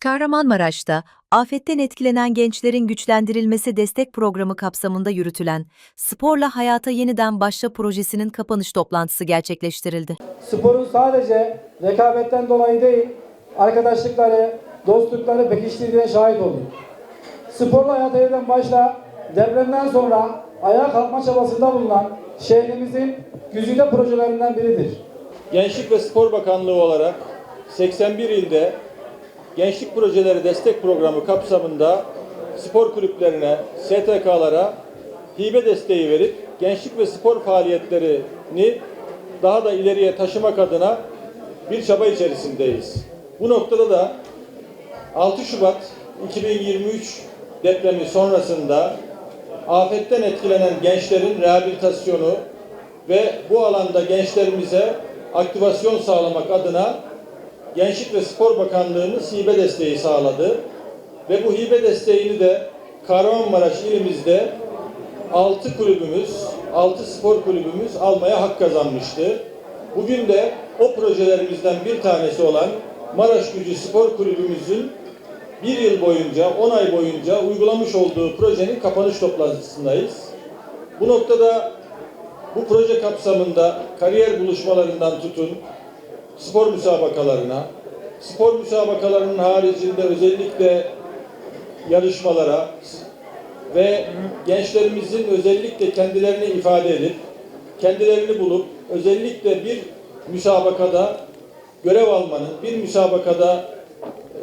Kahramanmaraş'ta afetten etkilenen gençlerin güçlendirilmesi destek programı kapsamında yürütülen Sporla Hayata Yeniden Başla projesinin kapanış toplantısı gerçekleştirildi. Sporun sadece rekabetten dolayı değil, arkadaşlıkları, dostlukları pekiştirdiğine şahit olduk. Sporla hayata yeniden başla, depremden sonra ayağa kalkma çabasında bulunan şehrimizin güzide projelerinden biridir. Gençlik ve Spor Bakanlığı olarak 81 ilde gençlik projeleri destek programı kapsamında spor kulüplerine, STK'lara hibe desteği verip gençlik ve spor faaliyetlerini daha da ileriye taşımak adına bir çaba içerisindeyiz. Bu noktada da 6 Şubat 2023 depremi sonrasında afetten etkilenen gençlerin rehabilitasyonu ve bu alanda gençlerimize aktivasyon sağlamak adına Gençlik ve Spor Bakanlığımız hibe desteği sağladı. Ve bu hibe desteğini de Kahramanmaraş ilimizde 6 kulübümüz, 6 spor kulübümüz almaya hak kazanmıştı. Bugün de o projelerimizden bir tanesi olan Maraş Gücü Spor Kulübümüzün bir yıl boyunca, 10 ay boyunca uygulamış olduğu projenin kapanış toplantısındayız. Bu noktada bu proje kapsamında kariyer buluşmalarından tutun, spor müsabakalarına, spor müsabakalarının haricinde özellikle yarışmalara ve gençlerimizin özellikle kendilerini ifade edip, kendilerini bulup özellikle bir müsabakada görev almanın, bir müsabakada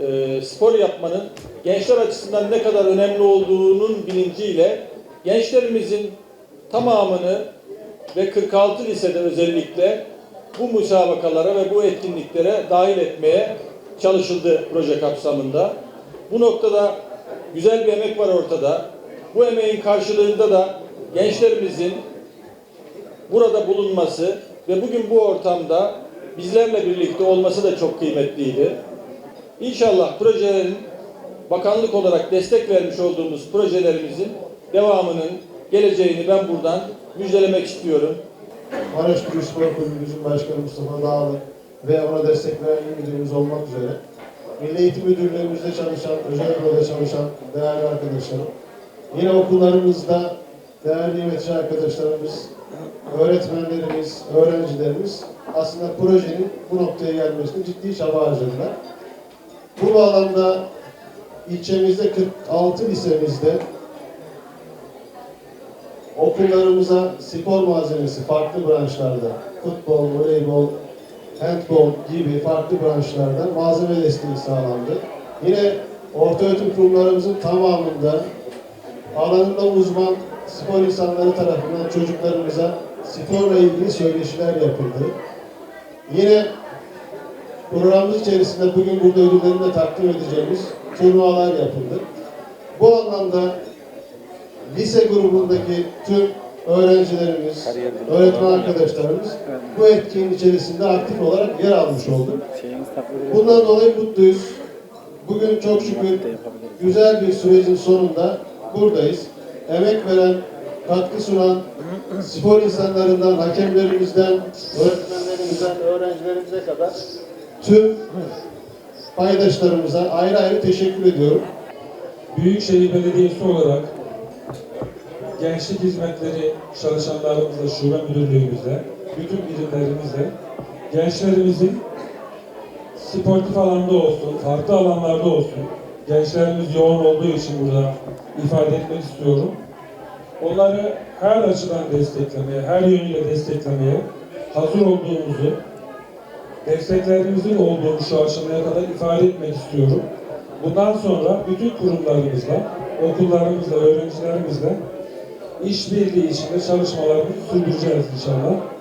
e, spor yapmanın gençler açısından ne kadar önemli olduğunun bilinciyle gençlerimizin tamamını ve 46 lisede özellikle bu müsabakalara ve bu etkinliklere dahil etmeye çalışıldı proje kapsamında. Bu noktada güzel bir emek var ortada. Bu emeğin karşılığında da gençlerimizin burada bulunması ve bugün bu ortamda bizlerle birlikte olması da çok kıymetliydi. İnşallah projelerin bakanlık olarak destek vermiş olduğumuz projelerimizin devamının geleceğini ben buradan müjdelemek istiyorum. Maraş Gücü Spor Kulübümüzün Başkanı Mustafa Dağlı ve ona destek veren il müdürümüz olmak üzere Milli Eğitim Müdürlüğümüzde çalışan, özel okulda çalışan değerli arkadaşlarım, yine okullarımızda değerli yönetici arkadaşlarımız, öğretmenlerimiz, öğrencilerimiz aslında projenin bu noktaya gelmesine ciddi çaba harcadılar. Bu bağlamda ilçemizde 46 lisemizde okullarımıza spor malzemesi farklı branşlarda, futbol, voleybol, handbol gibi farklı branşlarda malzeme desteği sağlandı. Yine ortaöğretim kurumlarımızın tamamında alanında uzman spor insanları tarafından çocuklarımıza sporla ilgili söyleşiler yapıldı. Yine programımız içerisinde bugün burada ödüllerini de takdim edeceğimiz turnuvalar yapıldı. Bu anlamda lise grubundaki tüm öğrencilerimiz, öğretmen arkadaşlarımız bu etkinliğin içerisinde aktif olarak yer almış oldu. Bundan dolayı mutluyuz. Bugün çok şükür güzel bir sürecin sonunda buradayız. Emek veren, katkı sunan spor insanlarından, hakemlerimizden, öğretmenlerimizden, öğrencilerimize kadar tüm paydaşlarımıza ayrı ayrı teşekkür ediyorum. Büyükşehir Belediyesi olarak gençlik hizmetleri çalışanlarımızla, şube müdürlüğümüzle, bütün birimlerimizle gençlerimizin sportif alanda olsun, farklı alanlarda olsun, gençlerimiz yoğun olduğu için burada ifade etmek istiyorum. Onları her açıdan desteklemeye, her yönüyle desteklemeye hazır olduğumuzu, desteklerimizin olduğunu şu aşamaya kadar ifade etmek istiyorum. Bundan sonra bütün kurumlarımızla, okullarımızla, öğrencilerimizle işbirliği içinde çalışmalarımızı sürdüreceğiz inşallah.